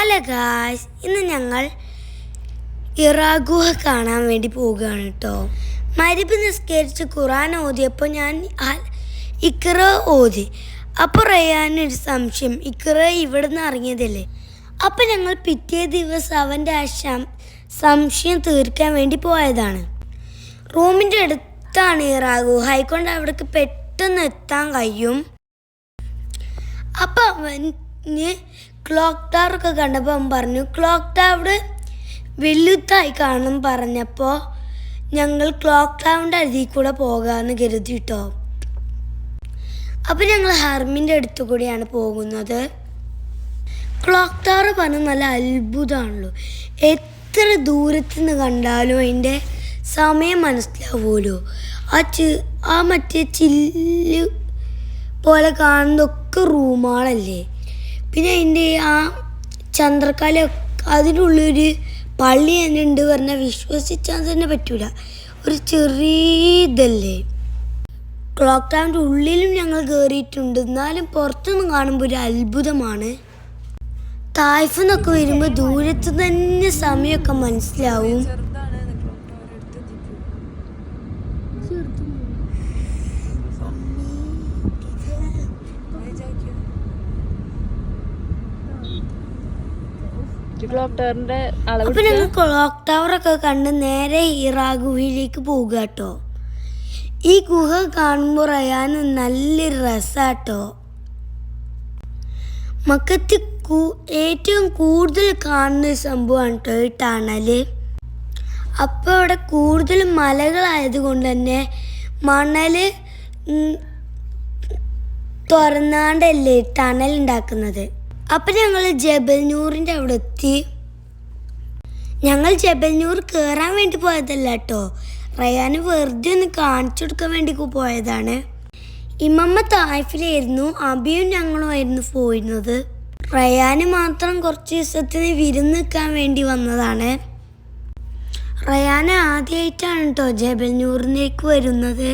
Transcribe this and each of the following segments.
Hello guys ഇന്ന് ഞങ്ങൾ ഇറാഗുഹ കാണാൻ വേണ്ടി പോവുകയാണ് കേട്ടോ മരിപ്പ് നിസ്കരിച്ച് ഖുറാൻ ഓതിയപ്പോൾ ഞാൻ ഇക്കറ ഓതി. അപ്പോൾ റയാനൊരു സംശയം ഇക്ര ഇവിടുന്ന് ഇറങ്ങിയതല്ലേ? അപ്പം ഞങ്ങൾ പിറ്റേ ദിവസം അവന്റെ ആ സംശയം തീർക്കാൻ വേണ്ടി പോയതാണ്. റൂമിന്റെ അടുത്താണ് ഇറാഗുഹ ആയിക്കൊണ്ട് അവിടേക്ക് പെട്ടെന്ന് എത്താൻ കഴിയും. അപ്പം അവന് ക്ലോക്ക് ടവർ ഒക്കെ കണ്ടപ്പോൾ അവൻ പറഞ്ഞു ക്ലോക്ക് ടവർ വലുതായി കാണും പറഞ്ഞപ്പോൾ ഞങ്ങൾ ക്ലോക്ക് ടവറിന്റെ അരികിൽ കൂടെ പോകാമെന്ന് കരുതിയിട്ടോ അപ്പോൾ അപ്പം ഞങ്ങൾ ഹർമിന്റെ അടുത്തു കൂടിയാണ് പോകുന്നത്. ക്ലോക്ക് ടവർ പറഞ്ഞ നല്ല അത്ഭുതമാണല്ലോ എത്ര ദൂരത്ത് നിന്ന് കണ്ടാലും അതിന്റെ സമയം മനസ്സിലാവുമല്ലോ. ആ ചി ആ മറ്റേ ചില്ല് പോലെ കാണുന്നതൊക്കെ റൂമുകളല്ലേ. പിന്നെ അതിന്റെ ആ ചന്ദ്രക്കല അതിനുള്ളൊരു പള്ളി തന്നെ ഉണ്ട് പറഞ്ഞാൽ വിശ്വസിച്ചാൽ തന്നെ പറ്റൂല. ഒരു ചെറിയ ഇതല്ലേ ക്ലോക്ക് ടവറിന്റെ ഉള്ളിലും ഞങ്ങൾ കയറിയിട്ടുണ്ട് എന്നാലും പുറത്തുനിന്ന് കാണുമ്പോൾ ഒരു അത്ഭുതമാണ്. തായ്ഫെന്നൊക്കെ വരുമ്പോൾ ദൂരത്ത് തന്നെ സമയമൊക്കെ മനസ്സിലാവും. ക്ലോക്ക് ടവറിന്റെ അളവ് അപ്പൊ ഞങ്ങൾ ക്ലോക്ക് ടവർ ഒക്കെ കണ്ട് നേരെ ഇറാ ഗുഹയിലേക്ക് പോവുക കേട്ടോ. ഈ ഗുഹ കാണുമ്പോൾ റയാൻ നല്ലൊരു രസാട്ടോ. മക്കത്ത് ഏറ്റവും കൂടുതൽ കാണുന്ന ഒരു സംഭവമാണ് കേട്ടോ ഈ ടണൽ. അപ്പോൾ ഇവിടെ കൂടുതൽ മലകളായത് കൊണ്ട് തന്നെ മണൽ തുറന്നാണ്ടല്ലേ ടണൽ ഉണ്ടാക്കുന്നത്. അപ്പം ഞങ്ങൾ ജബൽനൂറിന്റെ അവിടെ എത്തി. ഞങ്ങൾ ജബൽനൂർ കയറാൻ വേണ്ടി പോയതല്ല കേട്ടോ റയാന് വെറുതെ ഒന്ന് കാണിച്ചു കൊടുക്കാൻ വേണ്ടി പോയതാണ്. ഇമ്മമ്മ തായ്ഫിലായിരുന്നു അബിയും ഞങ്ങളുമായിരുന്നു പോയിരുന്നത്. റയാന് മാത്രം കുറച്ച് ദിവസത്തിന് വിരുന്ന് നിൽക്കാൻ വേണ്ടി വന്നതാണ്. റയാന് ആദ്യമായിട്ടാണ് കേട്ടോ ജബൽനൂറിലേക്ക് വരുന്നത്.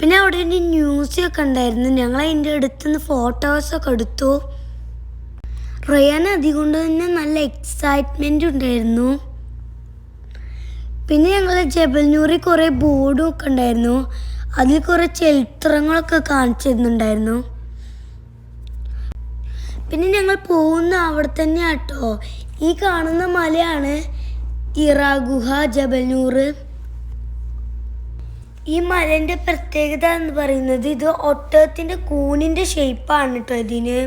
പിന്നെ അവിടെ ഒരു ന്യൂസൊക്കെ ഉണ്ടായിരുന്നു. ഞങ്ങൾ അതിന്റെ അടുത്തുനിന്ന് ഫോട്ടോസൊക്കെ എടുത്തു. റയാൻ അതുകൊണ്ട് തന്നെ നല്ല എക്സൈറ്റ്മെന്റ് ഉണ്ടായിരുന്നു. പിന്നെ ഞങ്ങൾ ജബൽനൂറിൽ കുറേ ബോർഡും ഒക്കെ ഉണ്ടായിരുന്നു. അതിൽ കുറേ ചരിത്രങ്ങളൊക്കെ കാണിച്ചിരുന്നുണ്ടായിരുന്നു. പിന്നെ ഞങ്ങൾ പോകുന്ന അവിടെ തന്നെ കേട്ടോ ഈ കാണുന്ന മലയാണ് ഇറാ ഗുഹ ജബൽനൂർ. ഈ മലേന്റെ പ്രത്യേകത എന്ന് പറയുന്നത് ഇത് ഒട്ടകത്തിന്റെ കൂണിന്റെ ഷേപ്പാണ് കേട്ടോ ഇതിന്.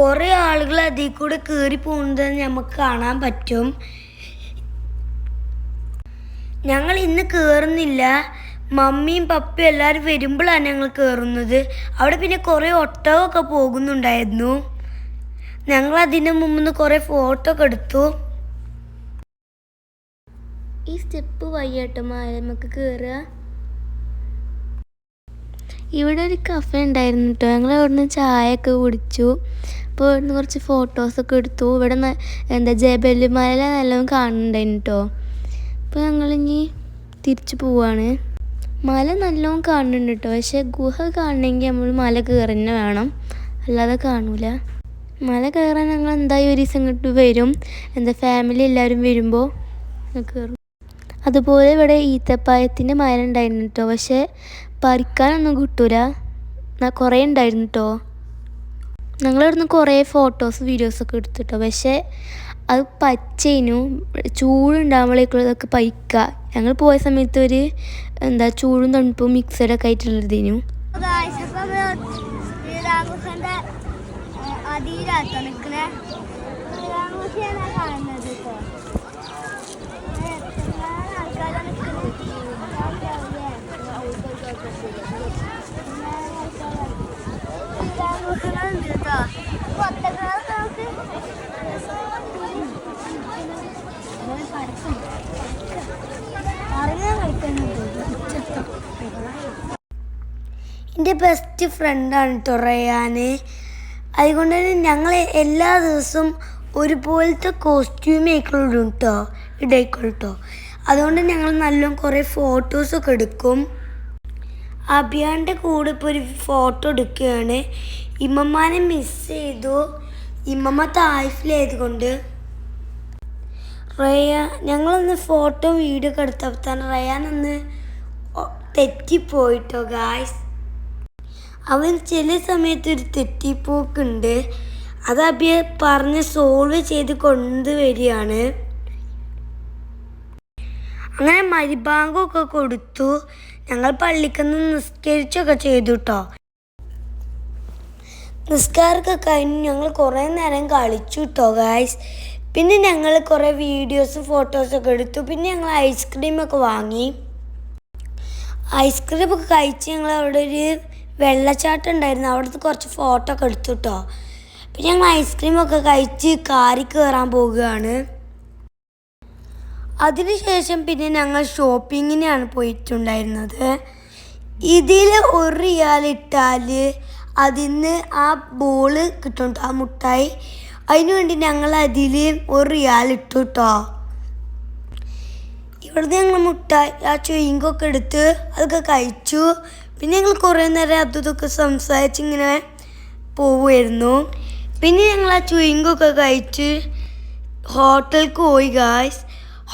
കുറേ ആളുകൾ അതിൽ കൂടെ കയറി പോകുന്നത് നമുക്ക് കാണാൻ പറ്റും. ഞങ്ങൾ ഇന്ന് കയറുന്നില്ല മമ്മിയും പപ്പയും എല്ലാവരും വരുമ്പോഴാണ് ഞങ്ങൾ കയറുന്നത് അവിടെ പിന്നെ കുറേ ഒട്ടകമൊക്കെ പോകുന്നുണ്ടായിരുന്നു. ഞങ്ങൾ അതിന് മുമ്പ് കുറേ ഫോട്ടോ ഒക്കെ എടുത്തു. ഈ സ്റ്റെപ്പ് വയ്യാട്ടോ നമുക്ക് കയറുക ഇവിടെ ഒരു കഫേ ഉണ്ടായിരുന്നു കേട്ടോ ഞങ്ങൾ അവിടുന്ന് ചായയൊക്കെ കുടിച്ചു. അപ്പോൾ ഇവിടുന്ന് കുറച്ച് ഫോട്ടോസൊക്കെ എടുത്തു. ഇവിടെ എന്താ ജയബല്ലിമാല നല്ലോണം കാണുന്നുണ്ടായിരുന്നു കേട്ടോ അപ്പോൾ ഇനി തിരിച്ചു പോവാണ്. മല നല്ലോണം കാണുന്നുണ്ട് കേട്ടോ പക്ഷേ ഗുഹ കാണണമെങ്കിൽ നമ്മൾ മല കയറി തന്നെ വേണം. അല്ലാതെ കാണൂല. മല കയറാൻ ഞങ്ങൾ എന്തായാലും ഒരു ദിവസം ഇങ്ങോട്ട് വരും. എന്താ ഫാമിലി എല്ലാവരും വരുമ്പോൾ കയറും. അതുപോലെ ഇവിടെ ഈത്തപ്പായത്തിന്റെ മരം ഉണ്ടായിരുന്നു കേട്ടോ പക്ഷേ പറിക്കാനൊന്നും കിട്ടൂല. കുറേ ഉണ്ടായിരുന്നു കേട്ടോ ഞങ്ങളിവിടുന്ന് കുറേ ഫോട്ടോസ് വീഡിയോസൊക്കെ എടുത്തിട്ടോ പക്ഷേ അത് പച്ചയിനു ചൂടുണ്ടാകുമ്പോഴേക്കുള്ള ഇതൊക്കെ പൈക്കുക ഞങ്ങൾ പോയ സമയത്ത് ഒരു എന്താ ചൂടും തണുപ്പും മിക്സഡൊക്കെ ആയിട്ടുള്ളതിനു അതിരാത്ത നിൽക്കണേ എന്റെ ബെസ്റ്റ് ഫ്രണ്ടാണ് കേട്ടോ അതുകൊണ്ട് തന്നെ ഞങ്ങൾ എല്ലാ ദിവസവും ഒരുപോലത്തെ കോസ്റ്റ്യൂം ആയിക്കോളും കേട്ടോ ഇടയ്ക്കുള്ളൂ കേട്ടോ അതുകൊണ്ട് ഞങ്ങൾ നല്ല കുറേ ഫോട്ടോസൊക്കെ എടുക്കും. അഭിയാന്റെ കൂടെ ഇപ്പോൾ ഒരു ഫോട്ടോ എടുക്കുകയാണ്. ഇമ്മമാനെ മിസ് ചെയ്തു. ഇമ്മമ്മ തായ്ഫിലായത് കൊണ്ട് റയ ഞങ്ങളൊന്ന് ഫോട്ടോ വീഡിയോ ഒക്കെ എടുത്തപ്പോൾ റയാനൊന്ന് തെറ്റിപ്പോയിട്ടോ ഗായ്സ് അവൻ ചില സമയത്ത് ഒരു തെറ്റിപ്പോക്കുണ്ട്. അത് അബിയെ പറഞ്ഞ് സോൾവ് ചെയ്ത് കൊണ്ടുവരികയാണ്. അങ്ങനെ മരിബാങ്കൊക്കെ കൊടുത്തു. ഞങ്ങൾ പള്ളിക്കന്ന് നിസ്കരിച്ചൊക്കെ ചെയ്തു കേട്ടോ നിസ്കാരമൊക്കെ കഴിഞ്ഞ് ഞങ്ങൾ കുറേ നേരം കളിച്ചു കേട്ടോ ഗായ്സ് പിന്നെ ഞങ്ങൾ കുറേ വീഡിയോസും ഫോട്ടോസൊക്കെ എടുത്തു. പിന്നെ ഞങ്ങൾ ഐസ്ക്രീമൊക്കെ വാങ്ങി. ഐസ്ക്രീം ഒക്കെ കഴിച്ച് ഞങ്ങൾ അവിടെ ഒരു വെള്ളച്ചാട്ടം ഉണ്ടായിരുന്നു. അവിടുത്തെ കുറച്ച് ഫോട്ടോ ഒക്കെ എടുത്തു കേട്ടോ പിന്നെ ഞങ്ങൾ ഐസ്ക്രീമൊക്കെ കഴിച്ച് കാറി കയറാൻ പോവുകയാണ്. അതിനുശേഷം പിന്നെ ഞങ്ങൾ ഷോപ്പിങ്ങിനാണ് പോയിട്ടുണ്ടായിരുന്നത്. ഇതിൽ ഒരു റിയാൽ അതിന് ആ ബോൾ കിട്ടും ആ മുട്ടായി. അതിനു വേണ്ടി ഞങ്ങൾ അതിൽ ഒരു റിയാൽ ഇട്ടു കേട്ടോ ഇവിടുന്ന് ഞങ്ങൾ മുട്ടായി ആ ചുയിങ്കൊക്കെ എടുത്ത് അതൊക്കെ കഴിച്ചു. പിന്നെ ഞങ്ങൾ കുറേ നേരം അതും ഇതൊക്കെ സംസാരിച്ച് ഇങ്ങനെ പോവുമായിരുന്നു പിന്നെ ഞങ്ങൾ ആ ചുയിങ്കൊക്കെ കഴിച്ച് ഹോട്ടലിലേക്ക് പോയി ഗായ്സ്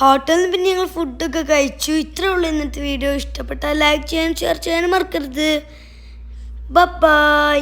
ഹോട്ടലിൽ പിന്നെ ഞങ്ങൾ ഫുഡൊക്കെ കഴിച്ചു. ഇത്രേ ഉള്ളൂ ഇന്നത്തെ വീഡിയോ ഇഷ്ടപ്പെട്ടാൽ ലൈക്ക് ചെയ്യാനും ഷെയർ ചെയ്യാനും മറക്കരുത്. ബൈ